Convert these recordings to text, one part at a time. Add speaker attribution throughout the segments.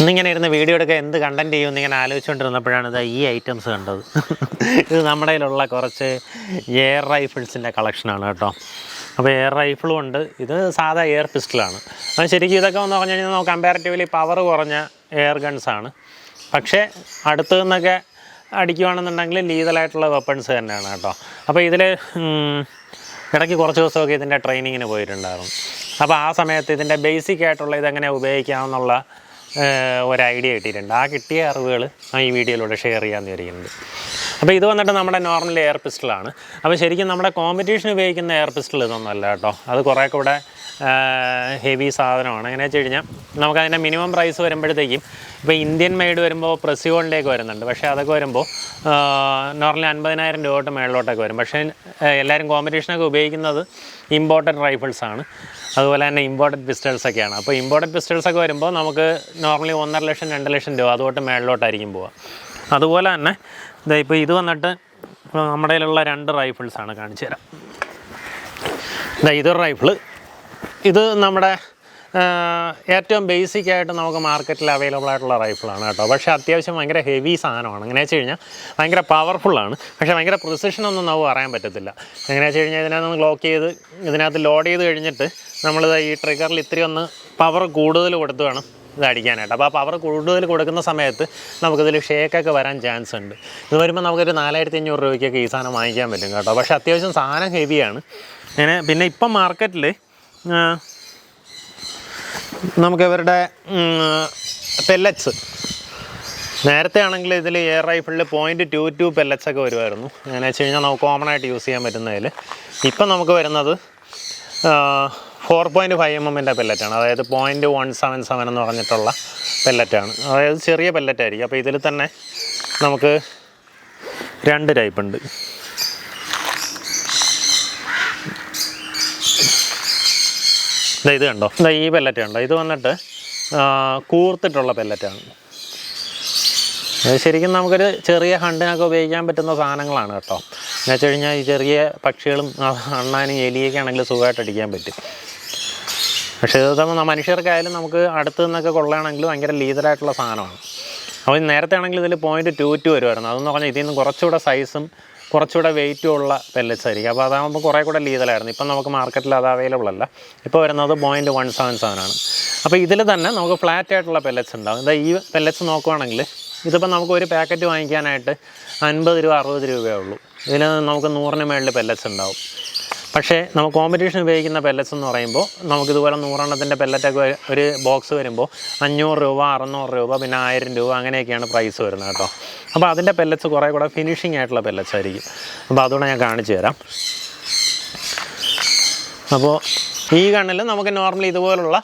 Speaker 1: ഇന്നിങ്ങനെ ഇരുന്ന് വീഡിയോ എടുക്കാൻ എന്ത് കണ്ടന്റ് ചെയ്യുമെന്ന് ഇങ്ങനെ ആലോചിച്ചുകൊണ്ടിരുന്നപ്പോഴാണ് ഇത് ഈ ഐറ്റംസ് കണ്ടത്. ഇത് നമ്മുടെ കയ്യിലുള്ള കുറച്ച് എയർ റൈഫിൾസിന്റെ കളക്ഷനാണ് കേട്ടോ. അപ്പോൾ എയർ റൈഫിളും ഉണ്ട്. ഇത് സാധാ എയർ പിസ്റ്റലാണ് അത് ശരിക്കും ഇതൊക്കെ എന്ന് പറഞ്ഞു കഴിഞ്ഞാൽ നമുക്ക് കമ്പാരിറ്റീവ്ലി പവർ കുറഞ്ഞ എയർ ഗൺസാണ് പക്ഷേ അടുത്ത് നിന്നൊക്കെ അടിക്കുവാണെന്നുണ്ടെങ്കിൽ ലീതലായിട്ടുള്ള വെപ്പൺസ് തന്നെയാണ് കേട്ടോ. അപ്പോൾ ഇതിൽ ഇടയ്ക്ക് കുറച്ച് ദിവസമൊക്കെ ഇതിന്റെ ട്രെയിനിങ്ങിന് പോയിട്ടുണ്ടായിരുന്നു. അപ്പോൾ ആ സമയത്ത് ഇതിന്റെ ബേസിക് ആയിട്ടുള്ള ഇതെങ്ങനെ ഉപയോഗിക്കാമെന്നുള്ള ഒരു ഐഡിയ കിട്ടിയിട്ടുണ്ട്. ആ കിട്ടിയ അറിവുകൾ ആ ഈ വീഡിയോയിലൂടെ ഷെയർ ചെയ്യാമെന്ന് വിചാരിക്കുന്നുണ്ട്. അപ്പോൾ ഇത് വന്നിട്ട് നമ്മുടെ നോർമൽ എയർ പിസ്റ്റളാണ് അപ്പോൾ ശരിക്കും നമ്മുടെ കോമ്പറ്റീഷൻ ഉപയോഗിക്കുന്ന എയർ പിസ്റ്റൾ ഇതൊന്നുമല്ല കേട്ടോ. അത് കുറേ കൂടെ ഹെവി സാധനമാണ്. എങ്ങനെ വെച്ച് കഴിഞ്ഞാൽ നമുക്കതിന്റെ മിനിമം പ്രൈസ് വരുമ്പോഴത്തേക്കും ഇപ്പോൾ ഇന്ത്യൻ മെയ്ഡ് വരുമ്പോൾ പ്രസിയോണിലേക്ക് വരുന്നുണ്ട്. പക്ഷേ അതൊക്കെ വരുമ്പോൾ നോർമലി അൻപതിനായിരം രൂപ തൊട്ട് മേളിലോട്ടൊക്കെ വരും. പക്ഷേ എല്ലാവരും കോമ്പറ്റീഷനൊക്കെ ഉപയോഗിക്കുന്നത് ഇമ്പോർട്ടന്റ് റൈഫിൾസാണ് അതുപോലെ തന്നെ ഇമ്പോർട്ടഡ് പിസ്റ്റൾസ് ഒക്കെയാണ്. അപ്പോൾ ഇമ്പോർട്ടഡ് പിസ്റ്റൾസ് ഒക്കെ വരുമ്പോൾ നമുക്ക് നോർമലി ഒന്നര ലക്ഷം രണ്ട് ലക്ഷം രൂപ അതുകൊണ്ട് മേളിലോട്ടായിരിക്കും പോവുക. അതുപോലെ തന്നെ ഇതാ ഇപ്പോൾ ഇത് വന്നിട്ട് നമ്മുടെ കയ്യിലുള്ള രണ്ട് റൈഫിൾസാണ് കാണിച്ചു തരാം. ഇതാ ഇതൊരു റൈഫിൾ ഇത് നമ്മുടെ ഏറ്റവും ബേസിക് ആയിട്ട് നമുക്ക് മാർക്കറ്റിൽ അവൈലബിൾ ആയിട്ടുള്ള റൈഫിളാണ് കേട്ടോ. പക്ഷേ അത്യാവശ്യം ഭയങ്കര ഹെവി സാധനമാണ്. എങ്ങനെ വെച്ച് കഴിഞ്ഞാൽ ഭയങ്കര പവർഫുള്ളാണ് പക്ഷേ ഭയങ്കര പ്രിസിഷൻ ഒന്നും നമുക്ക് പറയാൻ പറ്റത്തില്ല. എങ്ങനെ വെച്ച് കഴിഞ്ഞാൽ ഇതിനകത്ത് ലോക്ക് ചെയ്ത് ഇതിനകത്ത് ലോഡ് ചെയ്ത് കഴിഞ്ഞിട്ട് നമ്മൾ ഈ ട്രിഗറിൽ ഇത്തിരി ഒന്ന് പവർ കൂടുതൽ കൊടുത്ത് വേണം ഇത് അടിക്കാനായിട്ട്. അപ്പോൾ ആ പവർ കൂടുതൽ കൊടുക്കുന്ന സമയത്ത് നമുക്കിതിൽ ഷേക്കൊക്കെ വരാൻ ചാൻസ് ഉണ്ട്. ഇത് വരുമ്പോൾ നമുക്കൊരു നാലായിരത്തി അഞ്ഞൂറ് രൂപയ്ക്കൊക്കെ ഈ സാധനം വാങ്ങിക്കാൻ പറ്റും കേട്ടോ. പക്ഷേ അത്യാവശ്യം സാധനം ഹെവിയാണ് അങ്ങനെ പിന്നെ ഇപ്പം മാർക്കറ്റിൽ നമുക്ക് ഇവരുടെ പെല്ലറ്റ്സ് നേരത്തെ ആണെങ്കിൽ ഇതിൽ എയർ റൈഫിളിൽ പോയിന്റ് ടു ടു പെല്ലറ്റ്സ് ഒക്കെ വരുമായിരുന്നു. അങ്ങനെ വെച്ച് കഴിഞ്ഞാൽ നമുക്ക് കോമൺ ആയിട്ട് യൂസ് ചെയ്യാൻ പറ്റുന്നതിൽ ഇപ്പം നമുക്ക് വരുന്നത് ഫോർ പോയിന്റ് ഫൈവ് എം എമ്മിന്റെ പെല്ലറ്റാണ് അതായത് പോയിന്റ് വൺ സെവൻ സെവൻ എന്ന് പറഞ്ഞിട്ടുള്ള പെല്ലറ്റാണ് അതായത് ചെറിയ പെല്ലറ്റായിരിക്കും അപ്പോൾ ഇതിൽ തന്നെ നമുക്ക് രണ്ട് ടൈപ്പ് ഉണ്ട്. ഇത് കണ്ടോ? ഇതാ ഈ പെല്ലറ്റ് കണ്ടോ? ഇത് വന്നിട്ട് കൂർത്തിട്ടുള്ള പെല്ലറ്റാണ് ശരിക്കും നമുക്കൊരു ചെറിയ ഹണ്ടിനൊക്കെ ഉപയോഗിക്കാൻ പറ്റുന്ന സാധനങ്ങളാണ് കേട്ടോ. എന്ന് വെച്ച് കഴിഞ്ഞാൽ ഈ ചെറിയ പക്ഷികളും അണ്ണാനും എലിയൊക്കെ ആണെങ്കിൽ സുഖമായിട്ട് അടിക്കാൻ പറ്റും. പക്ഷേ ഇത് തന്നെ മനുഷ്യർക്കായാലും നമുക്ക് അടുത്ത് നിന്നൊക്കെ കൊള്ളുകയാണെങ്കിൽ ഭയങ്കര ലീതറായിട്ടുള്ള സാധനമാണ്. അപ്പോൾ നേരത്തെ ആണെങ്കിൽ ഇതിൽ പോയിന്റ് ടു ടു വരുമായിരുന്നു. അതെന്ന് പറഞ്ഞാൽ ഇതിൽ നിന്ന് കുറച്ചുകൂടെ സൈസും കുറച്ചുകൂടെ വെയിറ്റും ഉള്ള പെല്ലറ്റ്സ് ആയിരിക്കും. അപ്പോൾ അതാകുമ്പോൾ കുറേ കൂടെ ലീതലായിരുന്നു. ഇപ്പം നമുക്ക് മാർക്കറ്റിൽ അത് അവൈലബിൾ അല്ല. ഇപ്പോൾ വരുന്നത് പോയിന്റ് വൺ സെവൻ സെവൻ ആണ്. അപ്പോൾ ഇതിൽ തന്നെ നമുക്ക് ഫ്ലാറ്റ് ആയിട്ടുള്ള പെല്ലറ്റ്സ് ഉണ്ടാകും എന്താ ഈ പെല്ലറ്റ്സ് നോക്കുവാണെങ്കിൽ ഇതിപ്പോൾ നമുക്ക് ഒരു പാക്കറ്റ് വാങ്ങിക്കാനായിട്ട് അൻപത് രൂപ അറുപത് രൂപയേ ഉള്ളൂ. ഇതിൽ നമുക്ക് നൂറിന് മേളിൽ പെല്ലറ്റ്സ് ഉണ്ടാവും. പക്ഷേ നമുക്ക് കോമ്പറ്റീഷൻ ഉപയോഗിക്കുന്ന പെല്ലറ്റ്സ് എന്ന് പറയുമ്പോൾ നമുക്കിതുപോലെ നൂറെണ്ണത്തിന്റെ പെല്ലറ്റൊക്കെ ഒരു ബോക്സ് വരുമ്പോൾ അഞ്ഞൂറ് രൂപ അറുന്നൂറ് രൂപ പിന്നെ ആയിരം രൂപ അങ്ങനെയൊക്കെയാണ് പ്രൈസ് വരുന്നത് കേട്ടോ. അപ്പോൾ അതിന്റെ പെല്ലറ്റ്സ് കുറേ കൂടെ ഫിനിഷിംഗ് ആയിട്ടുള്ള പെല്ലറ്റ്സ് ആയിരിക്കും. അപ്പോൾ അതുകൊണ്ട് ഞാൻ കാണിച്ചു തരാം. അപ്പോൾ ഈ കണ്ണിൽ നമുക്ക് നോർമലി ഇതുപോലുള്ള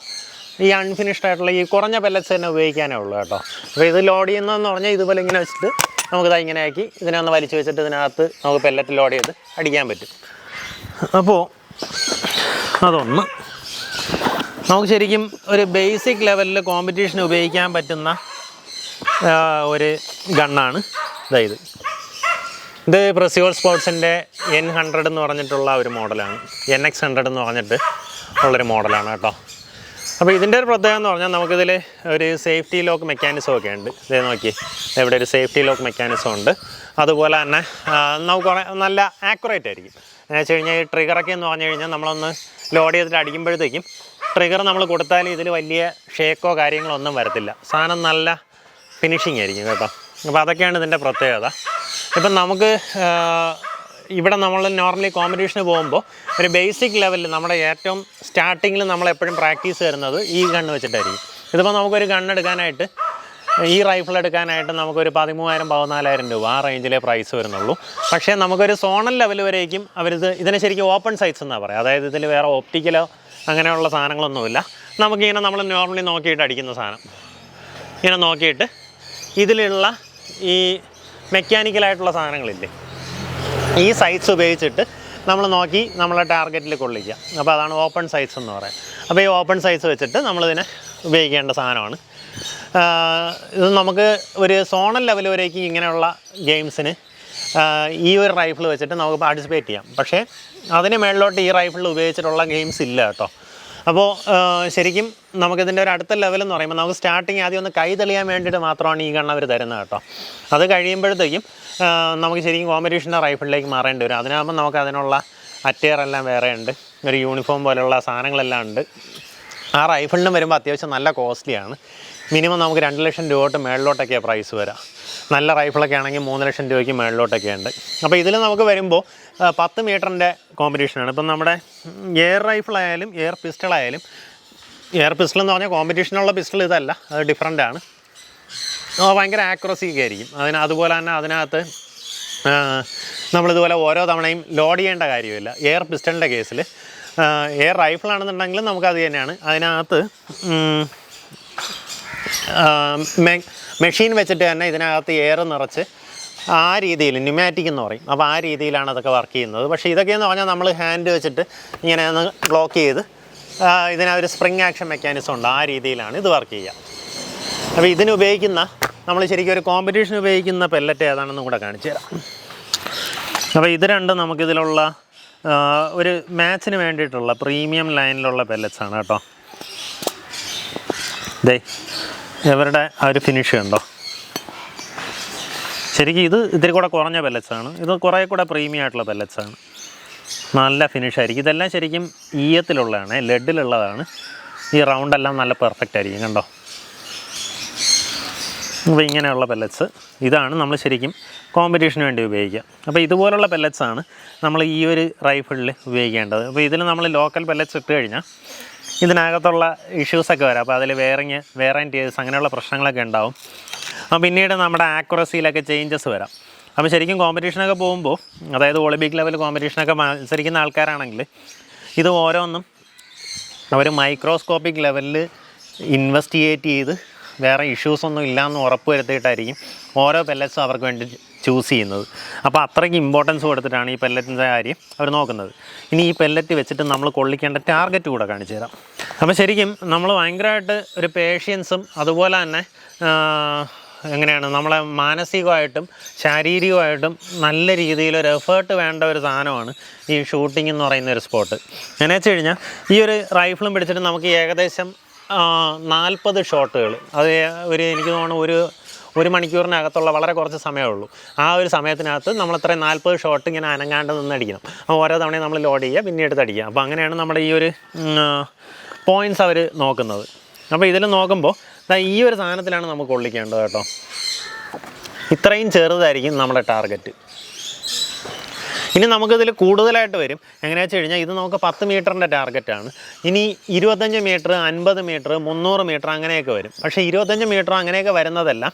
Speaker 1: ഈ അൺഫിനിഷ്ഡ് ആയിട്ടുള്ള ഈ കുറഞ്ഞ പെല്ലറ്റ്സ് തന്നെ ഉപയോഗിക്കാനേ ഉള്ളൂ കേട്ടോ. അപ്പോൾ ഇത് ലോഡ് ചെയ്യുന്നതെന്ന് പറഞ്ഞാൽ ഇതുപോലെ ഇങ്ങനെ വെച്ചിട്ട് നമുക്കിത് ഇങ്ങനെ ആക്കി ഇതിനെ ഒന്ന് വലിച്ചു വെച്ചിട്ട് ഇതിനകത്ത് നമുക്ക് പെല്ലറ്റ് ലോഡ് ചെയ്ത് അടിക്കാൻ പറ്റും. അപ്പോൾ അതൊന്ന്. നമുക്ക് ശരിക്കും ഒരു ബേസിക് ലെവലിൽ കോമ്പറ്റീഷൻ ഉപയോഗിക്കാൻ പറ്റുന്ന ഒരു ഗണ്ണാണ്. ഇതായത് ഇത്. പ്രസിയോൾ സ്പോർട്സിന്റെ എൻ ഹൺഡ്രഡ് എന്ന് പറഞ്ഞിട്ടുള്ള ഒരു മോഡലാണ്. എൻ എക്സ് ഹൺഡ്രഡ് എന്ന് പറഞ്ഞിട്ട് ഉള്ളൊരു മോഡലാണ് കേട്ടോ. അപ്പോൾ ഇതിന്റെ ഒരു പ്രത്യേകത എന്ന് പറഞ്ഞാൽ നമുക്കിതിൽ ഒരു സേഫ്റ്റി ലോക്ക് മെക്കാനിസം ഒക്കെ ഉണ്ട്. ഇതേ നോക്കി. ഇവിടെ ഒരു സേഫ്റ്റി ലോക്ക് മെക്കാനിസം ഉണ്ട്. അതുപോലെ തന്നെ നമുക്ക് നല്ല ആക്യുറേറ്റ് ആയിരിക്കും. എന്ന് വെച്ച് കഴിഞ്ഞാൽ ഈ ട്രിഗറൊക്കെ എന്ന് പറഞ്ഞു കഴിഞ്ഞാൽ നമ്മളൊന്ന് ലോഡ് ചെയ്തിട്ട് അടിക്കുമ്പോഴത്തേക്കും ട്രിഗർ നമ്മൾ കൊടുത്താൽ ഇതിൽ വലിയ ഷേക്കോ കാര്യങ്ങളോ ഒന്നും വരത്തില്ല. സാധനം നല്ല ഫിനിഷിങ് ആയിരിക്കും കേട്ടോ. അപ്പോൾ അതൊക്കെയാണ് ഇതിന്റെ പ്രത്യേകത. ഇപ്പം നമുക്ക് ഇവിടെ നമ്മൾ നോർമലി കോമ്പറ്റീഷന് പോകുമ്പോൾ ഒരു ബേസിക് ലെവലിൽ നമ്മുടെ ഏറ്റവും സ്റ്റാർട്ടിങ്ങിൽ നമ്മൾ എപ്പോഴും പ്രാക്ടീസ് തരുന്നത് ഈ ഗണ്ണ് വെച്ചിട്ടായിരിക്കും. ഇതിപ്പോൾ നമുക്കൊരു ഗണ്ണ് എടുക്കാനായിട്ട് ഈ റൈഫിൾ എടുക്കാനായിട്ട് നമുക്കൊരു പതിമൂവായിരം പതിനാലായിരം രൂപ ആ റേഞ്ചിലെ പ്രൈസ് വരുന്നുള്ളൂ. പക്ഷേ നമുക്കൊരു സോണൽ ലെവൽ വരേക്കും അവരിത് ഇതിനെ ശരിക്കും ഓപ്പൺ സൈസ് എന്നാണ് പറയുക അതായത് ഇതിൽ വേറെ ഓപ്റ്റിക്കലോ അങ്ങനെയുള്ള സാധനങ്ങളൊന്നുമില്ല. നമുക്കിങ്ങനെ നമ്മൾ നോർമലി നോക്കിയിട്ട് അടിക്കുന്ന സാധനം. ഇങ്ങനെ നോക്കിയിട്ട് ഇതിലുള്ള ഈ മെക്കാനിക്കലായിട്ടുള്ള സാധനങ്ങളില്ലേ ഈ സൈസ് ഉപയോഗിച്ചിട്ട് നമ്മൾ നോക്കി നമ്മളെ ടാർഗറ്റിൽ കൊള്ളിക്കുക. അപ്പോൾ അതാണ് ഓപ്പൺ സൈസ് എന്ന് പറയാം. അപ്പോൾ ഈ ഓപ്പൺ സൈസ് വെച്ചിട്ട് നമ്മളിതിനെ ഉപയോഗിക്കേണ്ട സാധനമാണ്. ഇത് നമുക്ക് ഒരു സോണൽ ലെവൽ വരേക്ക് ഇങ്ങനെയുള്ള ഗെയിംസിന് ഈ ഒരു റൈഫിൾ വെച്ചിട്ട് നമുക്ക് പാർട്ടിസിപ്പേറ്റ് ചെയ്യാം. പക്ഷേ അതിന് മേളിലോട്ട് ഈ റൈഫിൾ ഉപയോഗിച്ചിട്ടുള്ള ഗെയിംസ് ഇല്ല കേട്ടോ. അപ്പോൾ ശരിക്കും നമുക്കിതിന്റെ ഒരു അടുത്ത ലെവൽ എന്ന് പറയുമ്പോൾ നമുക്ക് സ്റ്റാർട്ടിങ് ആദ്യം ഒന്ന് കൈ തെളിയാൻ വേണ്ടിയിട്ട് മാത്രമാണ് ഈ കണ്ണവർ തരുന്നത് കേട്ടോ. അത് കഴിയുമ്പോഴത്തേക്കും നമുക്ക് ശരിക്കും കോമ്പറ്റീഷന്റെ റൈഫിളിലേക്ക് മാറേണ്ടി വരും. അതിനാകുമ്പോൾ നമുക്ക് അതിനുള്ള അറ്റയർ എല്ലാം വേറെ ഉണ്ട് ഒരു യൂണിഫോം പോലെയുള്ള സാധനങ്ങളെല്ലാം ഉണ്ട്. ആ റൈഫിളിനും വരുമ്പോൾ അത്യാവശ്യം നല്ല കോസ്റ്റ്ലിയാണ് മിനിമം നമുക്ക് രണ്ട് ലക്ഷം രൂപ തൊട്ട് മേളിലോട്ടൊക്കെയാണ് പ്രൈസ് വരാം. നല്ല റൈഫിളൊക്കെ ആണെങ്കിൽ മൂന്ന് ലക്ഷം രൂപയ്ക്ക് മേളിലോട്ടൊക്കെ ഉണ്ട്. അപ്പോൾ ഇതിൽ നമുക്ക് വരുമ്പോൾ പത്ത് മീറ്ററിന്റെ കോമ്പറ്റീഷനാണ് ഇപ്പം നമ്മുടെ എയർ റൈഫിളായാലും എയർ പിസ്റ്റളായാലും എയർ പിസ്റ്റൾ എന്ന് പറഞ്ഞാൽ കോമ്പറ്റീഷനുള്ള പിസ്റ്റൾ ഇതല്ല. അത് ഡിഫറെന്റ് ആണ്. ഭയങ്കര ആക്യുറസി ഒക്കെ ആയിരിക്കും. അതിന് അതുപോലെ തന്നെ അതിനകത്ത് നമ്മളിതുപോലെ ഓരോ തവണയും ലോഡ് ചെയ്യേണ്ട കാര്യമില്ല. എയർ പിസ്റ്റളിന്റെ കേസിൽ എയർ റൈഫിളാണെന്നുണ്ടെങ്കിൽ നമുക്കത് തന്നെയാണ്. അതിനകത്ത് മെഷീൻ വെച്ചിട്ട് തന്നെ ഇതിനകത്ത് എയർ നിറച്ച് ആ രീതിയിൽ ന്യൂമാറ്റിക് എന്ന് പറയും. അപ്പോൾ ആ രീതിയിലാണ് അതൊക്കെ വർക്ക് ചെയ്യുന്നത്. പക്ഷേ ഇതൊക്കെയെന്ന് പറഞ്ഞാൽ നമ്മൾ ഹാൻഡ് വെച്ചിട്ട് ഇങ്ങനെ ഒന്ന് ബ്ലോക്ക് ചെയ്ത് ഇതിനൊരു സ്പ്രിങ് ആക്ഷൻ മെക്കാനിസം ഉണ്ട്. ആ രീതിയിലാണ് ഇത് വർക്ക് ചെയ്യുക. അപ്പോൾ ഇതിന് ഉപയോഗിക്കുന്ന നമ്മൾ ശരിക്കും ഒരു കോമ്പറ്റീഷൻ ഉപയോഗിക്കുന്ന പെല്ലറ്റ് ഏതാണെന്നും കൂടെ കാണിച്ചു തരാം. അപ്പോൾ ഇത് രണ്ടും നമുക്കിതിലുള്ള ഒരു മാച്ചിന് വേണ്ടിയിട്ടുള്ള പ്രീമിയം ലൈനിലുള്ള പെല്ലറ്റ്സ് ആണ് കേട്ടോ. ദേ ഇവരുടെ ആ ഒരു ഫിനിഷ് ഉണ്ടോ ശരിക്കും ഇത് ഇത്തിരി കൂടെ കുറഞ്ഞ പെല്ലറ്റ്സ് ആണ്. ഇത് കുറേ കൂടെ പ്രീമിയം ആയിട്ടുള്ള പെല്ലറ്റ്സ് ആണ്. നല്ല ഫിനിഷ് ആയിരിക്കും. ഇതെല്ലാം ശരിക്കും ഈയത്തിലുള്ളതാണ് ലെഡിലുള്ളതാണ് ഈ റൗണ്ട് എല്ലാം നല്ല പെർഫെക്റ്റ് ആയിരിക്കും കണ്ടോ? അപ്പോൾ ഇങ്ങനെയുള്ള പെല്ലറ്റ്സ് ഇതാണ് നമ്മൾ ശരിക്കും കോമ്പറ്റീഷന് വേണ്ടി ഉപയോഗിക്കുക. അപ്പോൾ ഇതുപോലുള്ള പെല്ലറ്റ്സ് ആണ് നമ്മൾ ഈ ഒരു റൈഫിളിൽ ഉപയോഗിക്കേണ്ടത്. അപ്പോൾ ഇതിൽ നമ്മൾ ലോക്കൽ പെല്ലറ്റ്സ് ഇട്ട് കഴിഞ്ഞാൽ ഇതിനകത്തുള്ള ഇഷ്യൂസൊക്കെ വരാം. അപ്പോൾ അതിൽ വേറിങ് വേറന്റീസ് അങ്ങനെയുള്ള പ്രശ്നങ്ങളൊക്കെ ഉണ്ടാവും. അപ്പോൾ പിന്നീട് നമ്മുടെ ആക്യുറസിയിലൊക്കെ ചേഞ്ചസ് വരാം. അപ്പോൾ ശരിക്കും കോമ്പറ്റീഷനൊക്കെ പോകുമ്പോൾ അതായത് ഒളിമ്പിക് ലെവൽ കോമ്പറ്റീഷനൊക്കെ മത്സരിക്കുന്ന ആൾക്കാരാണെങ്കിൽ ഇത് ഓരോന്നും അവർ മൈക്രോസ്കോപ്പിക് ലെവലിൽ ഇൻവെസ്റ്റിഗേറ്റ് ചെയ്ത് വേറെ ഇഷ്യൂസ് ഒന്നും ഇല്ലയെന്ന് ഉറപ്പ് വരുത്തിയിട്ടായിരിക്കും ഓരോ പെല്ലറ്റ്സും അവർക്ക് വേണ്ടി ചൂസ് ചെയ്യുന്നത്. അപ്പോൾ അത്രയ്ക്ക് ഇമ്പോർട്ടൻസ് കൊടുത്തിട്ടാണ് ഈ പെല്ലറ്റിന്റെ കാര്യം അവർ നോക്കുന്നത്. ഇനി ഈ പെല്ലറ്റ് വെച്ചിട്ട് നമ്മൾ കൊള്ളിക്കേണ്ട ടാർഗറ്റ് കൂടെ കാണിച്ചു തരാം. അപ്പോൾ ശരിക്കും നമ്മൾ ഭയങ്കരമായിട്ട് ഒരു പേഷ്യൻസും അതുപോലെ തന്നെ എങ്ങനെയാണ് നമ്മളെ മാനസികമായിട്ടും ശാരീരികമായിട്ടും നല്ല രീതിയിൽ ഒരു എഫേർട്ട് വേണ്ട ഒരു സാധനമാണ് ഈ ഷൂട്ടിംഗ് എന്ന് പറയുന്ന ഒരു സ്പോട്ട് എന്നു വെച്ച് കഴിഞ്ഞാൽ ഈ ഒരു റൈഫിളും പിടിച്ചിട്ട് നമുക്ക് ഏകദേശം നാൽപ്പത് ഷോട്ടുകൾ അത് ഒരു എനിക്ക് തോന്നുന്നു ഒരു ഒരു മണിക്കൂറിനകത്തുള്ള വളരെ കുറച്ച് സമയമേ ഉള്ളൂ. ആ ഒരു സമയത്തിനകത്ത് നമ്മൾ അത്രയും നാൽപ്പത് ഷോട്ട് ഇങ്ങനെ അനങ്ങാണ്ട് നിന്ന് അടിക്കണം ഓരോ തവണയും നമ്മൾ ലോഡ് ചെയ്യുക പിന്നെ എടുത്ത് അടിക്കുക അപ്പോൾ അങ്ങനെയാണ് നമ്മുടെ ഈ ഒരു പോയിന്റ്സ് അവർ നോക്കുന്നത്. അപ്പോൾ ഇതിൽ നോക്കുമ്പോൾ ഈ ഒരു സാധനത്തിലാണ് നമുക്ക് കൊള്ളിക്കേണ്ടത് കേട്ടോ. ഇത്രയും ചെറുതായിരിക്കും നമ്മുടെ ടാർഗറ്റ്. ഇനി നമുക്കിതിൽ കൂടുതലായിട്ട് വരും. എങ്ങനെയാണെന്ന് വെച്ച് കഴിഞ്ഞാൽ ഇത് നമുക്ക് പത്ത് മീറ്ററിന്റെ ടാർഗറ്റാണ് ഇനി ഇരുപത്തഞ്ച് മീറ്റർ അൻപത് മീറ്റർ മുന്നൂറ് മീറ്റർ അങ്ങനെയൊക്കെ വരും. പക്ഷേ ഇരുപത്തഞ്ച് മീറ്റർ അങ്ങനെയൊക്കെ വരുന്നതല്ല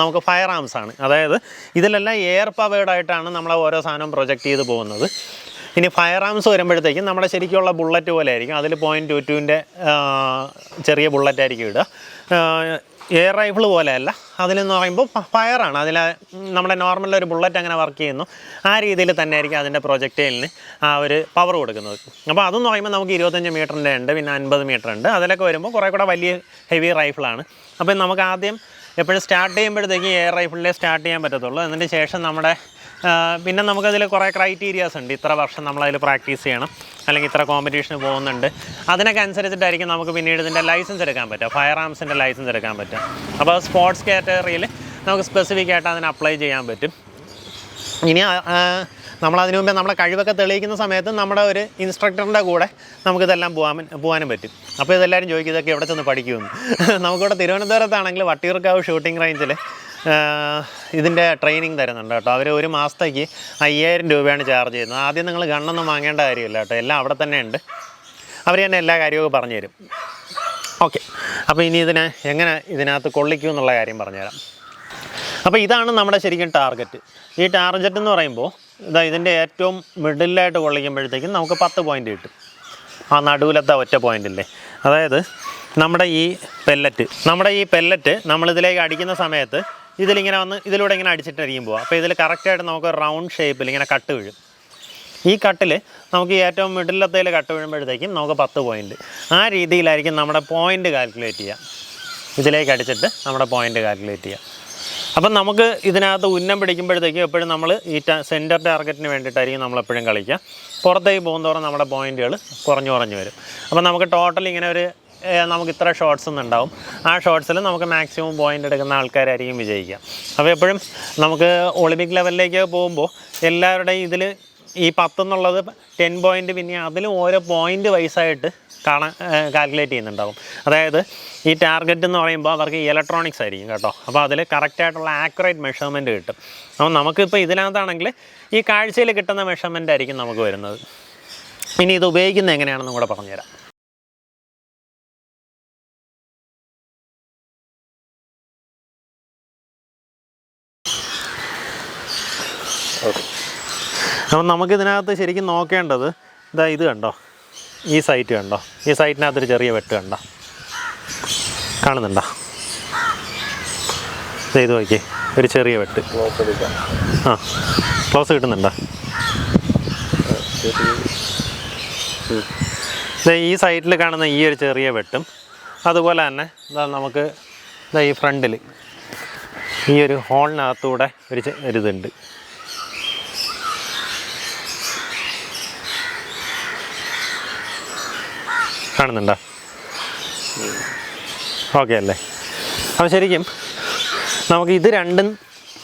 Speaker 1: നമുക്ക് ഫയർ ആംസ് ആണ്. അതായത് ഇതിലെല്ലാം എയർ പവേർഡ് ആയിട്ടാണ് നമ്മൾ ഓരോ സാധനവും പ്രൊജക്റ്റ് ചെയ്ത് പോകുന്നത്. ഇനി ഫയർ ആംസ് വരുമ്പോഴത്തേക്കും നമ്മുടെ ശരിക്കുള്ള ബുള്ളറ്റ് പോലെ ആയിരിക്കും. അതിൽ പോയിന്റ് ടു ടുവിന്റെ ചെറിയ ബുള്ളറ്റ് ആയിരിക്കും ഇടുക. എയർ റൈഫിൾ പോലെയല്ല. അതിലെന്ന് പറയുമ്പോൾ ഫയറാണ്. അതിൽ നമ്മുടെ നോർമൽ ഒരു ബുള്ളറ്റ് അങ്ങനെ വർക്ക് ചെയ്യുന്നു. ആ രീതിയിൽ തന്നെ ആയിരിക്കും അതിന്റെ പ്രൊജക്റ്റൈലിന് ആ ഒരു പവർ കൊടുക്കുന്നത്. അപ്പോൾ അതെന്ന് പറയുമ്പോൾ നമുക്ക് ഇരുപത്തഞ്ച് മീറ്ററിന്റെ ഉണ്ട് പിന്നെ അൻപത് മീറ്റർ ഉണ്ട്. അതിലൊക്കെ വരുമ്പോൾ കുറേ കൂടെ വലിയ ഹെവി റൈഫിളാണ് അപ്പോൾ നമുക്ക് ആദ്യം എപ്പോഴും സ്റ്റാർട്ട് ചെയ്യുമ്പോഴത്തേക്ക് എയർ റൈഫിളിലേ സ്റ്റാർട്ട് ചെയ്യാൻ പറ്റത്തുള്ളൂ. എന്നിട്ട് ശേഷം നമ്മുടെ പിന്നെ നമുക്കതിൽ കുറേ ക്രൈറ്റീരിയാസ് ഉണ്ട്. ഇത്ര വർഷം നമ്മളതിൽ പ്രാക്ടീസ് ചെയ്യണം. അല്ലെങ്കിൽ ഇത്ര കോമ്പറ്റീഷന് പോകുന്നുണ്ട്. അതിനൊക്കെ അനുസരിച്ചിട്ടായിരിക്കും നമുക്ക് പിന്നീട് ഇതിന്റെ ലൈസൻസ് എടുക്കാൻ പറ്റുക. ഫയർ ആംസിന്റെ ലൈസൻസ് എടുക്കാൻ പറ്റും അപ്പോൾ സ്പോർട്സ് കാറ്റഗറിയിൽ നമുക്ക് സ്പെസിഫിക് ആയിട്ട് അതിന് അപ്ലൈ ചെയ്യാൻ പറ്റും. ഇനി നമ്മൾ അതിനു മുമ്പേ നമ്മുടെ കഴിവൊക്കെ തെളിയിക്കുന്ന സമയത്ത് നമ്മുടെ ഒരു ഇൻസ്ട്രക്ടറിന്റെ കൂടെ നമുക്കിതെല്ലാം പോകാൻ പോകാനും പറ്റും. അപ്പോൾ ഇതെല്ലാവരും ചോദിക്കും ഇതൊക്കെ എവിടെ ചെന്ന് പഠിക്കുമെന്ന്? നമുക്കിവിടെ തിരുവനന്തപുരത്താണെങ്കിൽ വട്ടിയൂർക്കാവ് ഷൂട്ടിംഗ് റേഞ്ചിൽ ഇതിന്റെ ട്രെയിനിങ് തരുന്നുണ്ട് കേട്ടോ. അവർ ഒരു മാസത്തേക്ക് അയ്യായിരം രൂപയാണ് ചാർജ് ചെയ്യുന്നത്. ആദ്യം നിങ്ങൾ ഗണ്ണൊന്നും വാങ്ങേണ്ട കാര്യമില്ല കേട്ടോ. എല്ലാം അവിടെ തന്നെ ഉണ്ട്. അവർ തന്നെ എല്ലാ കാര്യവും പറഞ്ഞു തരും ഓക്കെ. അപ്പോൾ ഇനി ഇതിനെ എങ്ങനെ ഇതിനകത്ത് കൊള്ളിക്കും എന്നുള്ള കാര്യം പറഞ്ഞുതരാം. അപ്പോൾ ഇതാണ് നമ്മുടെ ശരിക്കും ടാർഗറ്റ്. ഈ ടാർഗറ്റ് എന്ന് പറയുമ്പോൾ ഇതാ ഇതിന്റെ ഏറ്റവും മിഡിലായിട്ട് കൊള്ളിക്കുമ്പോഴത്തേക്കും നമുക്ക് പത്ത് പോയിന്റ് കിട്ടും. ആ നടുവിലത്തെ ഒറ്റ പോയിന്റില്ലേ അതായത് നമ്മുടെ ഈ പെല്ലറ്റ് നമ്മുടെ ഈ പെല്ലറ്റ് നമ്മളിതിലേക്ക് അടിക്കുന്ന സമയത്ത് ഇതിലിങ്ങനെ വന്ന് ഇതിലൂടെ ഇങ്ങനെ അടിച്ചിട്ടായിരിക്കും പോവാം അപ്പോൾ ഇതിൽ കറക്റ്റായിട്ട് നമുക്ക് റൗണ്ട് ഷേപ്പിൽ ഇങ്ങനെ കട്ട് വീഴും. ഈ കട്ടിൽ നമുക്ക് ഏറ്റവും മിഡിലത്തേൽ കട്ട് വീഴുമ്പോഴത്തേക്കും നമുക്ക് പത്ത് പോയിന്റ് ആ രീതിയിലായിരിക്കും നമ്മുടെ പോയിന്റ് കാൽക്കുലേറ്റ് ചെയ്യുക ഇതിലേക്ക് അടിച്ചിട്ട് നമ്മുടെ പോയിന്റ് കാൽക്കുലേറ്റ് ചെയ്യുക അപ്പം നമുക്ക് ഇതിനകത്ത് ഉന്നം പിടിക്കുമ്പോഴത്തേക്കും എപ്പോഴും നമ്മൾ ഈ സെന്റർ ടാർഗറ്റിന് വേണ്ടിയിട്ടായിരിക്കും നമ്മൾ എപ്പോഴും കളിക്കുക പുറത്തേക്ക് പോകുന്നതോറും നമ്മുടെ പോയിന്റുകൾ കുറഞ്ഞു കുറഞ്ഞു വരും. അപ്പം നമുക്ക് ടോട്ടൽ ഇങ്ങനെ ഒരു നമുക്ക് ഇത്ര ഷോർട്സ് ഒന്നും ഉണ്ടാവും. ആ ഷോർട്സിൽ നമുക്ക് മാക്സിമം പോയിന്റ് എടുക്കുന്ന ആൾക്കാരായിരിക്കും വിജയിക്കുക. അപ്പോൾ എപ്പോഴും നമുക്ക് ഒളിമ്പിക് ലെവലിലേക്ക് പോകുമ്പോൾ എല്ലാവരുടെയും ഇതിൽ ഈ പത്തെന്നുള്ളത് ടെൻ പോയിന്റ് പിന്നെ അതിലും ഓരോ പോയിന്റ് വൈസായിട്ട് കാണാൻ കാൽക്കുലേറ്റ് ചെയ്യുന്നുണ്ടാവും. അതായത് ഈ ടാർഗറ്റ് എന്ന് പറയുമ്പോൾ അവർക്ക് ഇലക്ട്രോണിക്സ് ആയിരിക്കും കേട്ടോ. അപ്പോൾ അതിൽ കറക്റ്റായിട്ടുള്ള ആക്യുറേറ്റ് മെഷർമെന്റ് കിട്ടും. അപ്പോൾ നമുക്കിപ്പോൾ ഇതിനകത്താണെങ്കിൽ ഈ കാഴ്ചയിൽ കിട്ടുന്ന മെഷർമെന്റ് ആയിരിക്കും നമുക്ക് വരുന്നത്. ഇനി ഇത് ഉപയോഗിക്കുന്നത് എങ്ങനെയാണെന്നും കൂടെ പറഞ്ഞുതരാം. അപ്പം നമുക്കിതിനകത്ത് ശരിക്കും നോക്കേണ്ടത് ഇതാ ഇത് കണ്ടോ? ഈ സൈറ്റ് കണ്ടോ? ഈ സൈറ്റിനകത്തൊരു ചെറിയ വെട്ട് കണ്ടോ? കാണുന്നുണ്ടോ? ചെയ്ത് ഇത് നോക്കിയേ ഒരു ചെറിയ വെട്ട്. ആ ക്ലോസ് കിട്ടുന്നുണ്ടോ? ഈ സൈറ്റിൽ കാണുന്ന ഈ ഒരു ചെറിയ വെട്ടും അതുപോലെ തന്നെ ഇതാ നമുക്ക് ഇതാ ഈ ഫ്രണ്ടിൽ ഈ ഒരു ഹോളിനകത്തൂടെ ഒരു ചെ- ഒരു ഇതുണ്ട് കാണുന്നുണ്ടോ? ഓക്കെ അല്ലേ? അപ്പോൾ ശരിക്കും നമുക്ക് ഇത് രണ്ടും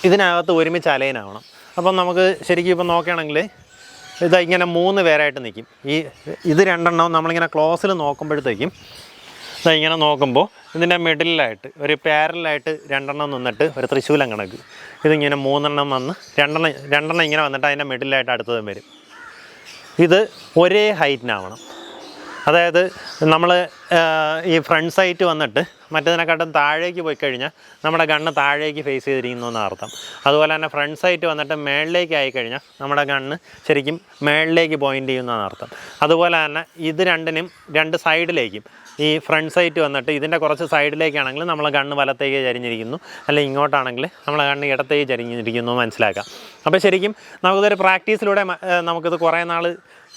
Speaker 1: ഇതിനകത്ത് ഒരുമിച്ച് അലൈനാവണം. അപ്പം നമുക്ക് ശരിക്കും ഇപ്പം നോക്കുകയാണെങ്കിൽ ഇത് ഇങ്ങനെ മൂന്ന് പേരായിട്ട് നിൽക്കും. ഈ ഇത് രണ്ടെണ്ണം നമ്മളിങ്ങനെ ക്ലോസിൽ നോക്കുമ്പോഴത്തേക്കും ഇതാ ഇങ്ങനെ നോക്കുമ്പോൾ ഇതിന്റെ മിഡിലായിട്ട് ഒരു പാരലായിട്ട് രണ്ടെണ്ണം നിന്നിട്ട് ഒരു തൃശ്ശൂലം കണക്ക്. ഇതിങ്ങനെ മൂന്നെണ്ണം വന്ന് രണ്ടെണ്ണം രണ്ടെണ്ണം ഇങ്ങനെ വന്നിട്ട് അതിന്റെ മിഡിലായിട്ട് അടുത്തതും വരും. ഇത് ഒരേ ഹൈറ്റിനാവണം. അതായത് നമ്മൾ ഈ ഫ്രണ്ട് സൈറ്റ് വന്നിട്ട് മറ്റതിനെക്കാട്ടും താഴേക്ക് പോയി കഴിഞ്ഞാൽ നമ്മുടെ ഗണ്ണ് താഴേക്ക് ഫേസ് ചെയ്തിരിക്കുന്നു എന്ന് അർത്ഥം. അതുപോലെ തന്നെ ഫ്രണ്ട് സൈറ്റ് വന്നിട്ട് മേളിലേക്ക് ആയി കഴിഞ്ഞാൽ നമ്മുടെ ഗണ്ണ് ശരിക്കും മേളിലേക്ക് പോയിന്റ് ചെയ്യുന്നതാണ് അർത്ഥം. അതുപോലെ തന്നെ ഇത് രണ്ടിനും രണ്ട് സൈഡിലേക്കും ഈ ഫ്രണ്ട് സൈറ്റ് വന്നിട്ട് ഇതിന്റെ കുറച്ച് സൈഡിലേക്കാണെങ്കിൽ നമ്മൾ കണ്ണ് വലത്തേക്ക് ചരിഞ്ഞിരിക്കുന്നു. അല്ലെങ്കിൽ ഇങ്ങോട്ടാണെങ്കിൽ നമ്മളെ കണ്ണ് ഇടത്തേക്ക് ചരിഞ്ഞിരിക്കുന്നു മനസ്സിലാക്കാം. അപ്പോൾ ശരിക്കും നമുക്കിതൊരു പ്രാക്ടീസിലൂടെ നമുക്കിത് കുറേ നാൾ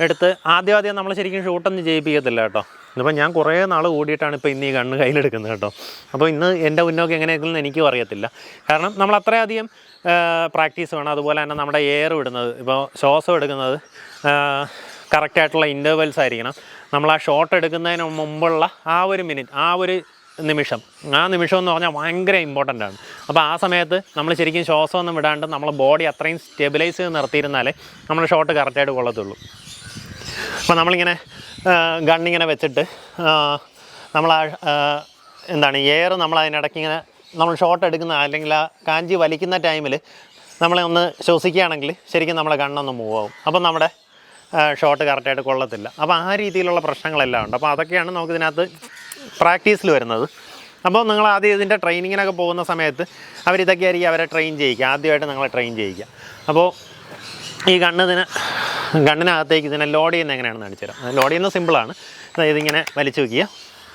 Speaker 1: എടുത്ത് ആദ്യം ആദ്യം നമ്മൾ ശരിക്കും ഷൂട്ടൊന്നും ചെയ്യിപ്പിക്കത്തില്ല കേട്ടോ. ഇതിപ്പോൾ ഞാൻ കുറേ നാൾ കൂടിയിട്ടാണ് ഇപ്പോൾ ഇന്ന് ഈ കണ്ണ് കയ്യിലെടുക്കുന്നത് കേട്ടോ. അപ്പോൾ ഇന്ന് എന്റെ ഉന്നോക്ക് എങ്ങനെയാണെന്ന് എനിക്കും അറിയത്തില്ല. കാരണം നമ്മൾ അത്രയധികം പ്രാക്ടീസ് വേണം. അതുപോലെ തന്നെ നമ്മുടെ എയർ വിടുന്നത് ഇപ്പോൾ ശ്വാസം എടുക്കുന്നത് കറക്റ്റായിട്ടുള്ള ഇന്റർവെൽസ് ആയിരിക്കണം. നമ്മൾ ആ ഷോട്ട് എടുക്കുന്നതിന് മുമ്പുള്ള ആ ഒരു മിനിറ്റ് ആ ഒരു നിമിഷം ആ നിമിഷം എന്ന് പറഞ്ഞാൽ ഭയങ്കര ഇമ്പോർട്ടന്റ് ആണ്. അപ്പോൾ ആ സമയത്ത് നമ്മൾ ശരിക്കും ശ്വാസമൊന്നും വിടാണ്ട് നമ്മൾ ബോഡി അത്രയും സ്റ്റെബിലൈസ് ചെയ്ത് നിർത്തിയിരുന്നാലേ നമ്മൾ ഷോട്ട് കറക്റ്റായിട്ട് കൊള്ളത്തുള്ളൂ. അപ്പോൾ നമ്മളിങ്ങനെ ഗണ്ണിങ്ങനെ വെച്ചിട്ട് നമ്മൾ എന്താണ് എയർ നമ്മൾ അതിനിടയ്ക്ക് ഇങ്ങനെ നമ്മൾ ഷോട്ട് എടുക്കുന്ന അല്ലെങ്കിൽ ആ കാഞ്ചി വലിക്കുന്ന ടൈമിൽ നമ്മളെ ഒന്ന് ശ്വസിക്കുകയാണെങ്കിൽ ശരിക്കും നമ്മളെ കണ്ണൊന്ന് മൂവ് ആവും അപ്പം നമ്മുടെ ഷോട്ട് കറക്റ്റായിട്ട് കൊള്ളത്തില്ല. അപ്പോൾ ആ രീതിയിലുള്ള പ്രശ്നങ്ങളെല്ലാം ഉണ്ട്. അപ്പോൾ അതൊക്കെയാണ് നമുക്ക് ഇതിനകത്ത് പ്രാക്ടീസിൽ വരുന്നത്. അപ്പോൾ നിങ്ങൾ ആദ്യം ഇതിന്റെ ട്രെയിനിങ്ങിനൊക്കെ പോകുന്ന സമയത്ത് അവരിതൊക്കെ ആയിരിക്കും അവരെ ട്രെയിൻ ചെയ്യിക്കുക. ആദ്യമായിട്ട് നിങ്ങളെ ട്രെയിൻ ചെയ്യിക്കുക. അപ്പോൾ ഈ ഗണ്ണിന് ഗണ്ണിനകത്തേക്ക് ഇതിനെ ലോഡ് ചെയ്യുന്ന എങ്ങനെയാണെന്ന് കാണിച്ചു തരാം ലോഡ് ചെയ്യുന്നത് സിമ്പിളാണ് അതായത് ഇങ്ങനെ വലിച്ചു വയ്ക്കുക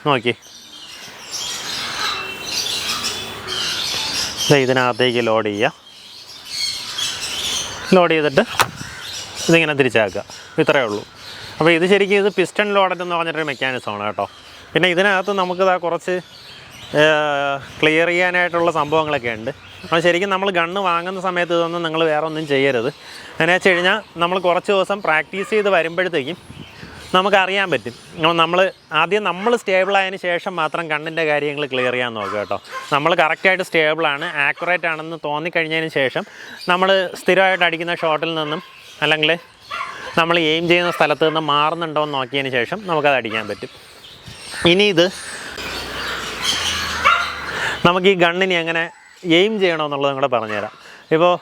Speaker 1: നോക്കി. ഇതിനകത്തേക്ക് ലോഡ് ചെയ്യുക. ലോഡ് ചെയ്തിട്ട് ഇതിങ്ങനെ തിരിച്ചാക്കുക. ഇത്രയേ ഉള്ളൂ. അപ്പോൾ ഇത് ശരിക്കും ഇത് പിസ്റ്റൺ ലോഡറ്റ് എന്ന് പറഞ്ഞിട്ടൊരു മെക്കാനിസമാണ് കേട്ടോ. പിന്നെ ഇതിനകത്ത് നമുക്കിതാ കുറച്ച് ക്ലിയർ ചെയ്യാനായിട്ടുള്ള സംഭവങ്ങളൊക്കെ ഉണ്ട്. അപ്പോൾ ശരിക്കും നമ്മൾ ഗണ്ണ് വാങ്ങുന്ന സമയത്ത് ഇതൊന്നും നിങ്ങൾ വേറെ ഒന്നും ചെയ്യരുത്. എന്നു വെച്ച് കഴിഞ്ഞാൽ നമ്മൾ കുറച്ച് ദിവസം പ്രാക്ടീസ് ചെയ്ത് വരുമ്പോഴത്തേക്കും നമുക്കറിയാൻ പറ്റും. നമ്മൾ ആദ്യം നമ്മൾ സ്റ്റേബിൾ ആയതിനു ശേഷം മാത്രം കണ്ണിന്റെ കാര്യങ്ങൾ ക്ലിയർ ചെയ്യാൻ നോക്കുക കേട്ടോ. നമ്മൾ കറക്റ്റായിട്ട് സ്റ്റേബിളാണ് ആക്യുറേറ്റ് ആണെന്ന് തോന്നിക്കഴിഞ്ഞതിന് ശേഷം നമ്മൾ സ്ഥിരമായിട്ട് അടിക്കുന്ന ഷോട്ടിൽ നിന്നും അല്ലെങ്കിൽ നമ്മൾ എയിം ചെയ്യുന്ന സ്ഥലത്ത് നിന്ന് മാറുന്നുണ്ടോ എന്ന് നോക്കിയതിന് ശേഷം നമുക്കത് അടിക്കാൻ പറ്റും. ഇനി ഇത് നമുക്ക് ഈ ഗണ്ണിനെ എങ്ങനെ എയിം ചെയ്യണമെന്നുള്ളത് നിങ്ങളെ പറഞ്ഞുതരാം. ഇപ്പോൾ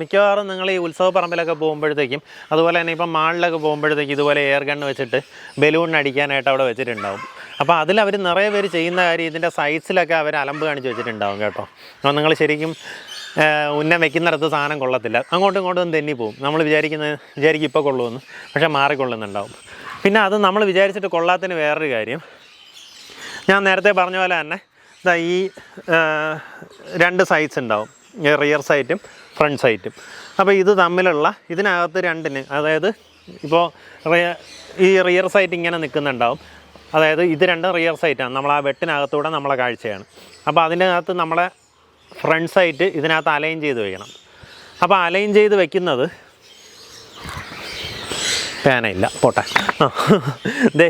Speaker 1: മിക്കവാറും നിങ്ങൾ ഈ ഉത്സവ പറമ്പിലൊക്കെ പോകുമ്പോഴത്തേക്കും അതുപോലെ തന്നെ ഇപ്പം മാളിലൊക്കെ പോകുമ്പോഴത്തേക്കും ഇതുപോലെ എയർ ഗണ്ണ് വെച്ചിട്ട് ബലൂൺ അടിക്കാനായിട്ട് അവിടെ വെച്ചിട്ടുണ്ടാവും. അപ്പോൾ അതിൽ അവർ നിറയെ പേര് ചെയ്യുന്ന കാര്യം ഇതിന്റെ സൈസിലൊക്കെ അവർ അലമ്പ് കാണിച്ച് വെച്ചിട്ടുണ്ടാവും കേട്ടോ. അപ്പോൾ നിങ്ങൾ ശരിക്കും ഉന്നം വെക്കുന്നിടത്ത് സാധനം കൊള്ളത്തില്ല. അങ്ങോട്ടും ഇങ്ങോട്ടും തെന്നി പോകും നമ്മൾ വിചാരിക്കുന്ന വിചാരിക്കും ഇപ്പോൾ കൊള്ളുമെന്ന്. പക്ഷേ മാറിക്കൊള്ളുന്നുണ്ടാവും. പിന്നെ അത് നമ്മൾ വിചാരിച്ചിട്ട് കൊള്ളാത്തതിന് വേറൊരു കാര്യം. ഞാൻ നേരത്തെ പറഞ്ഞ പോലെ തന്നെ ഈ രണ്ട് സൈറ്റ്സ് ഉണ്ടാവും. റിയർ സൈറ്റും ഫ്രണ്ട് സൈറ്റും അപ്പോൾ ഇത് തമ്മിലുള്ള ഇതിനകത്ത് രണ്ടിന് അതായത് ഇപ്പോൾ ഈ റിയർ സൈറ്റ് ഇങ്ങനെ നിൽക്കുന്നുണ്ടാവും അതായത് ഇത് രണ്ടും റിയർ സൈറ്റാണ് നമ്മൾ ആ വെട്ടിനകത്തൂടെ നമ്മളെ കാഴ്ചയാണ്. അപ്പോൾ അതിന്റെ അകത്ത് നമ്മളെ ഫ്രണ്ട് സൈറ്റ് ഇതിനകത്ത് അലൈൻ ചെയ്ത് വയ്ക്കണം അപ്പോൾ അലൈൻ ചെയ്ത് വെക്കുന്നത് പേനയില്ല. പോട്ടെ. ദേ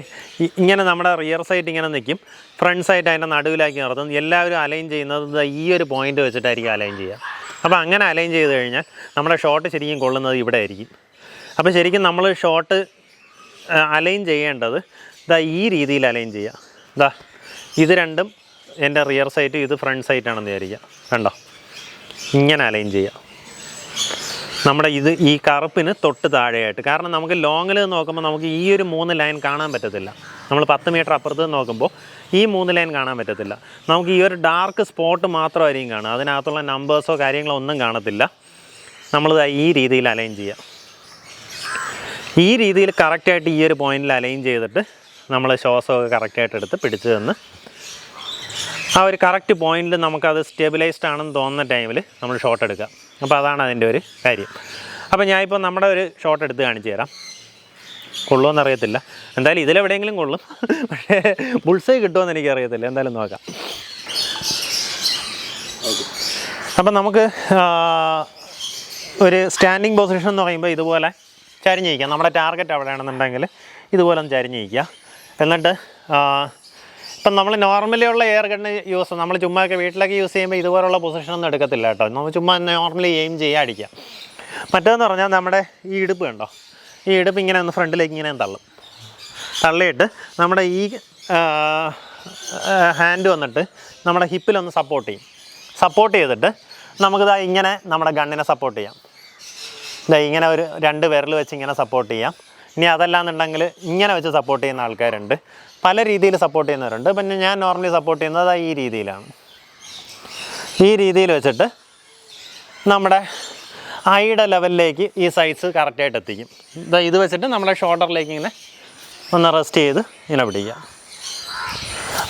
Speaker 1: ഇങ്ങനെ നമ്മുടെ റിയർ സൈറ്റ് ഇങ്ങനെ നിൽക്കും ഫ്രണ്ട് സൈറ്റ് അതിന്റെ നടുവിലാക്കി നിർത്തും എല്ലാവരും അലൈൻ ചെയ്യുന്നത് ഈ ഒരു പോയിന്റ് വെച്ചിട്ടായിരിക്കും അലൈൻ ചെയ്യുക. അപ്പോൾ അങ്ങനെ അലൈൻ ചെയ്ത് കഴിഞ്ഞാൽ നമ്മുടെ ഷോട്ട് ശരിക്കും കൊള്ളുന്നത് ഇവിടെ ആയിരിക്കും. അപ്പോൾ ശരിക്കും നമ്മൾ ഷോട്ട് അലൈൻ ചെയ്യേണ്ടത് ഇതാ ഈ രീതിയിൽ അലൈൻ ചെയ്യുക. ഇതാ ഇത് രണ്ടും എന്റെ റിയർ സൈറ്റും ഇത് ഫ്രണ്ട് സൈറ്റാണെന്ന് വിചാരിക്കുക. കണ്ടോ? ഇങ്ങനെ അലൈൻ ചെയ്യുക. നമ്മുടെ ഇത് ഈ കറുപ്പിന് തൊട്ട് താഴെയായിട്ട്. കാരണം നമുക്ക് ലോങ്ങിൽ നോക്കുമ്പോൾ നമുക്ക് ഈ ഒരു മൂന്ന് ലൈൻ കാണാൻ പറ്റത്തില്ല. നമ്മൾ പത്ത് മീറ്റർ അപ്പുറത്ത് നോക്കുമ്പോൾ ഈ മൂന്ന് ലൈൻ കാണാൻ പറ്റത്തില്ല. നമുക്ക് ഈ ഒരു ഡാർക്ക് സ്പോട്ട് മാത്രമായിരിക്കും കാണുക. അതിനകത്തുള്ള നമ്പേഴ്സോ കാര്യങ്ങളോ ഒന്നും കാണത്തില്ല. നമ്മൾ ഈ രീതിയിൽ അലൈൻ ചെയ്യാം. ഈ രീതിയിൽ കറക്റ്റായിട്ട് ഈ ഒരു പോയിന്റിൽ അലൈൻ ചെയ്തിട്ട് നമ്മൾ ശ്വാസമൊക്കെ കറക്റ്റായിട്ട് എടുത്ത് പിടിച്ച് തന്ന് ആ ഒരു കറക്റ്റ് പോയിന്റിൽ നമുക്കത് സ്റ്റെബിലൈസ്ഡ് ആണെന്ന് തോന്നുന്ന ടൈമിൽ നമ്മൾ ഷോട്ട് എടുക്കുക അപ്പോൾ അതാണ് അതിന്റെ ഒരു കാര്യം. അപ്പോൾ ഞാനിപ്പോൾ നമ്മുടെ ഒരു ഷോട്ട് എടുത്ത് കാണിച്ചു തരാം. കൊള്ളുമെന്ന് അറിയത്തില്ല. എന്തായാലും ഇതിലെവിടെയെങ്കിലും കൊള്ളും. പക്ഷേ ബുൾസൈ കിട്ടുമെന്ന് എനിക്കറിയത്തില്ല എന്തായാലും നോക്കാം. അപ്പം നമുക്ക് ഒരു സ്റ്റാൻഡിങ് പൊസിഷൻ എന്ന് പറയുമ്പോൾ ഇതുപോലെ ചരിഞ്ഞിരിക്കുക നമ്മുടെ ടാർഗറ്റ് അവിടെയാണെന്നുണ്ടെങ്കിൽ ഇതുപോലെ ഒന്ന് ചരിഞ്ഞിരിക്കുക. എന്നിട്ട് ഇപ്പം നമ്മൾ നോർമലി ഉള്ള എയർ ഗണ്ണ് യൂസ് നമ്മൾ ചുമ്മാ വീട്ടിലൊക്കെ യൂസ് ചെയ്യുമ്പോൾ ഇതുപോലുള്ള പൊസിഷനൊന്നും എടുക്കത്തില്ല കേട്ടോ. നമ്മൾ ചുമ്മാ നോർമലി എയിം ചെയ്യാൻ അടിക്കാം മറ്റേതെന്ന് പറഞ്ഞാൽ നമ്മുടെ ഈ ഇടുപ്പ് കണ്ടോ? ഈ ഇടുപ്പ് ഇങ്ങനെ ഒന്ന് ഫ്രണ്ടിലേക്ക് ഇങ്ങനെ തള്ളും. തള്ളിയിട്ട് നമ്മുടെ ഈ ഹാൻഡ് വന്നിട്ട് നമ്മുടെ ഹിപ്പിലൊന്ന് സപ്പോർട്ട് ചെയ്യും. സപ്പോർട്ട് ചെയ്തിട്ട് നമുക്കിതാ ഇങ്ങനെ നമ്മുടെ ഗണ്ണിനെ സപ്പോർട്ട് ചെയ്യാം. ഇതാ ഇങ്ങനെ ഒരു രണ്ട് വിരൽ വെച്ച് ഇങ്ങനെ സപ്പോർട്ട് ചെയ്യാം. ഇനി അതല്ലാന്നുണ്ടെങ്കിൽ ഇങ്ങനെ വെച്ച് സപ്പോർട്ട് ചെയ്യുന്ന ആൾക്കാരുണ്ട്. പല രീതിയിൽ സപ്പോർട്ട് ചെയ്യുന്നവരുണ്ട്. പിന്നെ ഞാൻ നോർമലി സപ്പോർട്ട് ചെയ്യുന്നത് ഈ രീതിയിലാണ്. ഈ രീതിയിൽ വെച്ചിട്ട് നമ്മുടെ ഐയുടെ ലെവലിലേക്ക് ഈ സൈസ് കറക്റ്റായിട്ട് എത്തിക്കും. ഇതാ ഇത് വെച്ചിട്ട് നമ്മുടെ ഷോൾഡറിലേക്ക് ഇങ്ങനെ ഒന്ന് റെസ്റ്റ് ചെയ്ത് ഇങ്ങനെ പിടിക്കുക.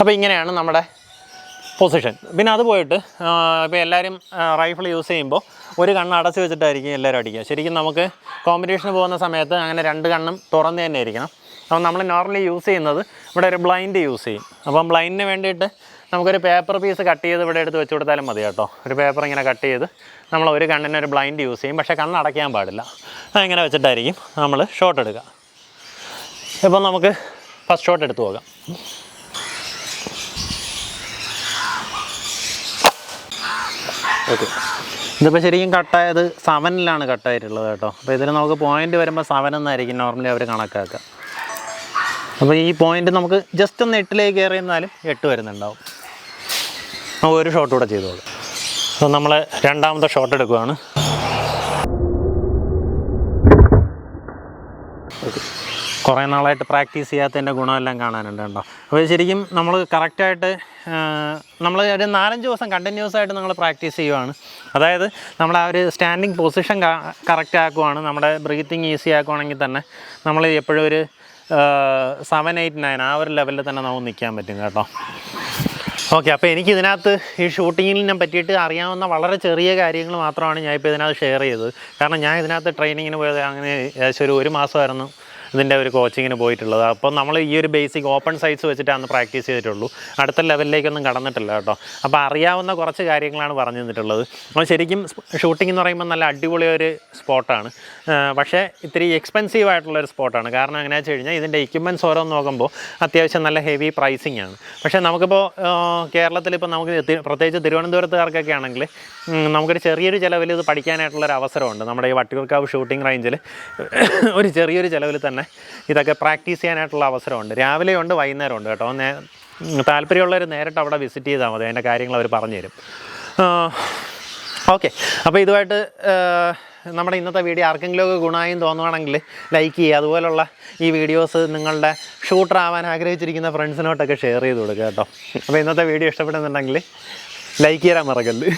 Speaker 1: അപ്പോൾ ഇങ്ങനെയാണ് നമ്മുടെ പൊസിഷൻ പിന്നെ അത് പോയിട്ട് ഇപ്പോൾ എല്ലാവരും റൈഫിൾ യൂസ് ചെയ്യുമ്പോൾ ഒരു കണ്ണ് അടച്ച് വെച്ചിട്ടായിരിക്കും എല്ലാവരും അടിക്കുക. ശരിക്കും നമുക്ക് കോമ്പറ്റീഷന് പോകുന്ന സമയത്ത് അങ്ങനെ രണ്ട് കണ്ണും തുറന്ന് തന്നെ ഇരിക്കണം. അപ്പോൾ നമ്മൾ നോർമലി യൂസ് ചെയ്യുന്നത് ഇവിടെ ഒരു ബ്ലൈൻഡ് യൂസ് ചെയ്യും. അപ്പം ബ്ലൈൻഡിന് വേണ്ടിയിട്ട് നമുക്കൊരു പേപ്പർ പീസ് കട്ട് ചെയ്ത് ഇവിടെ എടുത്ത് വെച്ച് കൊടുത്താലും മതി കേട്ടോ. ഒരു പേപ്പർ ഇങ്ങനെ കട്ട് ചെയ്ത് നമ്മൾ ഒരു കണ്ണിന് ഒരു ബ്ലൈൻഡ് യൂസ് ചെയ്യും. പക്ഷേ കണ്ണ് അടയ്ക്കാൻ പാടില്ല. അങ്ങനെ വെച്ചിട്ടായിരിക്കും നമ്മൾ ഷോട്ട് എടുക്കുക. ഇപ്പം നമുക്ക് ഫസ്റ്റ് ഷോട്ട് എടുത്ത് പോകാം. ഓക്കെ ഇതിപ്പോൾ ശരിക്കും കട്ടായത് സെവനിലാണ് കട്ടായിട്ടുള്ളത് കേട്ടോ. അപ്പോൾ ഇതിൽ നമുക്ക് പോയിന്റ് വരുമ്പോൾ സെവൻ എന്നായിരിക്കും നോർമലി അവർ കണക്കാക്കുക. അപ്പോൾ ഈ പോയിന്റ് നമുക്ക് ജസ്റ്റ് ഒന്ന് എട്ടിലേക്ക് കയറി എന്നാലും എട്ട് വരുന്നുണ്ടാവും. ഒരു ഷോട്ട് കൂടെ ചെയ്തോളൂ. അപ്പോൾ നമ്മൾ രണ്ടാമത്തെ ഷോട്ട് എടുക്കുകയാണ്. കുറേ നാളായിട്ട് പ്രാക്ടീസ് ചെയ്യാത്തതിന്റെ ഗുണമെല്ലാം കാണാനുണ്ട് കേട്ടോ. അപ്പോൾ ശരിക്കും നമ്മൾ കറക്റ്റായിട്ട് നമ്മൾ ഒരു നാലഞ്ച് ദിവസം കണ്ടിന്യൂസ് ആയിട്ട് നമ്മൾ പ്രാക്ടീസ് ചെയ്യുവാണ്. അതായത് നമ്മൾ ആ ഒരു സ്റ്റാൻഡിങ് പൊസിഷൻ കറക്റ്റ് ആക്കുവാണ് നമ്മുടെ ബ്രീത്തിങ് ഈസി ആക്കുവാണെങ്കിൽ തന്നെ നമ്മൾ എപ്പോഴും ഒരു സെവൻ എയ്റ്റ് നയൻ ആ ഒരു ലെവലിൽ തന്നെ നമുക്ക് നിൽക്കാൻ പറ്റും കേട്ടോ. ഓക്കെ അപ്പോൾ എനിക്ക് ഇതിനകത്ത് ഈ ഷൂട്ടിങ്ങിനെ പറ്റിയിട്ട് അറിയാവുന്ന വളരെ ചെറിയ കാര്യങ്ങൾ മാത്രമാണ് ഞാൻ ഇപ്പോൾ ഇതിനകത്ത് ഷെയർ ചെയ്തത്. കാരണം ഞാൻ ഇതിനകത്ത് ട്രെയിനിങ്ങിന് പോയത് അങ്ങനെ ഏകദേശം ഒരു ഒരു മാസമായിരുന്നു. ഇതിന്റെ ഒരു കോച്ചിങ്ങിന് പോയിട്ടുള്ളത്. അപ്പോൾ നമ്മൾ ഈ ഒരു ബേസിക് ഓപ്പൺ സൈറ്റ്സ് വെച്ചിട്ടാണ് പ്രാക്ടീസ് ചെയ്തിട്ടുള്ളൂ. അടുത്ത ലെവലിലേക്കൊന്നും കടന്നിട്ടില്ല കേട്ടോ. അപ്പോൾ അറിയാവുന്ന കുറച്ച് കാര്യങ്ങളാണ് പറഞ്ഞു തന്നിട്ടുള്ളത്. അപ്പോൾ ശരിക്കും ഷൂട്ടിംഗ് എന്ന് പറയുമ്പോൾ നല്ല അടിപൊളി ഒരു സ്പോട്ടാണ് പക്ഷേ ഇത്തിരി എക്സ്പെൻസീവ് ആയിട്ടുള്ള ഒരു സ്പോട്ടാണ് കാരണം എങ്ങനെ വെച്ച് കഴിഞ്ഞാൽ ഇതിന്റെ എക്യുപ്മെന്റ്സ് ഓരോന്ന് നോക്കുമ്പോൾ അത്യാവശ്യം നല്ല ഹെവി പ്രൈസിങ് ആണ്. പക്ഷേ നമുക്കിപ്പോൾ കേരളത്തിൽ ഇപ്പോൾ നമുക്ക് പ്രത്യേകിച്ച് തിരുവനന്തപുരത്തുകാർക്കൊക്കെ ആണെങ്കിൽ നമുക്കൊരു ചെറിയൊരു ചിലവിൽ ഇത് പഠിക്കാനായിട്ടുള്ളൊരു അവസരമുണ്ട്. നമ്മുടെ ഈ വട്ടിയൂർക്കാവ് ഷൂട്ടിംഗ് റേഞ്ചിൽ ഒരു ചെറിയൊരു ചിലവിൽ തന്നെ ഇതൊക്കെ പ്രാക്ടീസ് ചെയ്യാനായിട്ടുള്ള അവസരമുണ്ട്. രാവിലെ ഉണ്ട് ഉണ്ട് കേട്ടോ. നേ താല്പര്യമുള്ളവർ നേരിട്ട് അവിടെ വിസിറ്റ് ചെയ്താൽ മതി. അതിന്റെ കാര്യങ്ങൾ അവർ പറഞ്ഞു തരും ഓക്കെ. അപ്പോൾ ഇതുമായിട്ട് നമ്മുടെ ഇന്നത്തെ വീഡിയോ ആർക്കെങ്കിലും ഒക്കെ ഗുണമായും തോന്നുവാണെങ്കിൽ ലൈക്ക് ചെയ്യുക. അതുപോലുള്ള ഈ വീഡിയോസ് നിങ്ങളുടെ ഷൂട്ടർ ആവാൻ ആഗ്രഹിച്ചിരിക്കുന്ന ഫ്രണ്ട്സിനോട്ടൊക്കെ ഷെയർ ചെയ്ത് കൊടുക്കുക കേട്ടോ. അപ്പോൾ ഇന്നത്തെ വീഡിയോ ഇഷ്ടപ്പെടുന്നുണ്ടെങ്കിൽ ലൈക്ക് ചെയ്യാൻ മറക്കല്ല്